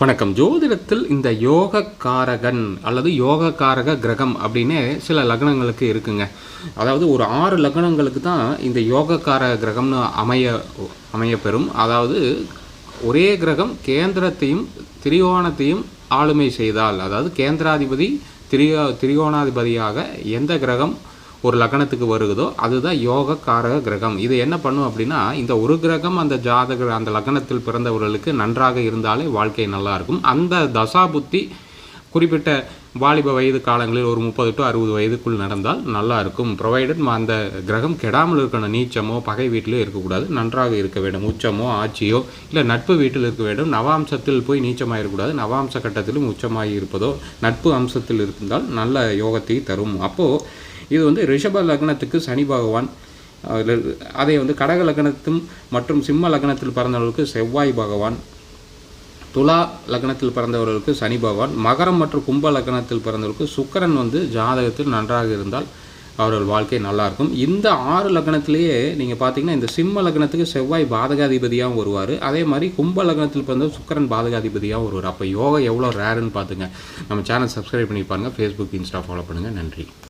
வணக்கம். ஜோதிடத்தில் இந்த யோகக்காரகன் அல்லது யோகக்காரக கிரகம் அப்படின்னு சில லக்னங்களுக்கு இருக்குங்க. அதாவது ஒரு ஆறு லக்னங்களுக்கு தான் இந்த யோகக்கார கிரகம்னு அமைய அமையப்பெறும். அதாவது ஒரே கிரகம் கேந்திரத்தையும் திரிகோணத்தையும் ஆளுமை செய்தால் அதாவது கேந்திராதிபதி திரியோ திரிகோணாதிபதியாக எந்த கிரகம் ஒரு லக்னத்துக்கு வருகுதோ அதுதான் யோக காரக கிரகம். இது என்ன பண்ணும் அப்படின்னா இந்த ஒரு கிரகம் அந்த ஜாதக அந்த லக்னத்தில் பிறந்தவர்களுக்கு நன்றாக இருந்தாலே வாழ்க்கை நல்லா இருக்கும். அந்த தசா புத்தி குறிப்பிட்ட வாலிப வயது காலங்களில் ஒரு முப்பது டு அறுபது வயதுக்குள் நடந்தால் நல்லா இருக்கும். ப்ரொவைடட் அந்த கிரகம் கெடாமல் இருக்கணும். நீச்சமோ பகை வீட்டிலோ இருக்கக்கூடாது. நன்றாக இருக்க வேண்டும். உச்சமோ ஆட்சியோ இல்லை நட்பு வீட்டில் இருக்க வேண்டும். நவாம்சத்தில் போய் நீச்சமாக இருக்கக்கூடாது நவாம்ச கட்டத்திலும் உச்சமாகி இருப்பதோ நட்பு அம்சத்தில் இருந்தால் நல்ல யோகத்தை தரும். அப்போது இது வந்து ரிஷப லக்னத்துக்கு சனி பகவான் அதில் அதை வந்து கடக லக்னத்தும் மற்றும் சிம்ம லக்னத்தில் பிறந்தவர்களுக்கு செவ்வாய் பகவான் துலா லக்னத்தில் பிறந்தவர்களுக்கு சனி பகவான் மகரம் மற்றும் கும்ப லக்னத்தில் பிறந்தவர்களுக்கு சுக்கரன் வந்து ஜாதகத்தில் நன்றாக இருந்தால் அவர்கள் வாழ்க்கை நல்லாயிருக்கும் இந்த ஆறு லக்னத்திலேயே நீங்கள் பார்த்தீங்கன்னா இந்த சிம்ம லக்னத்துக்கு செவ்வாய் பாதகாதிபதியாகவும் வருவார். அதே மாதிரி கும்ப லக்னத்தில் பிறந்த சுக்கரன் பாதகாதிபதியாகவும் வருவார். அப்போ யோகா எவ்வளோ ரேருன்னு பார்த்துங்க நம்ம சேனல் சப்ஸ்கிரைப் பண்ணி பாருங்கள் ஃபேஸ்புக் இன்ஸ்டா ஃபாலோ பண்ணுங்கள் நன்றி.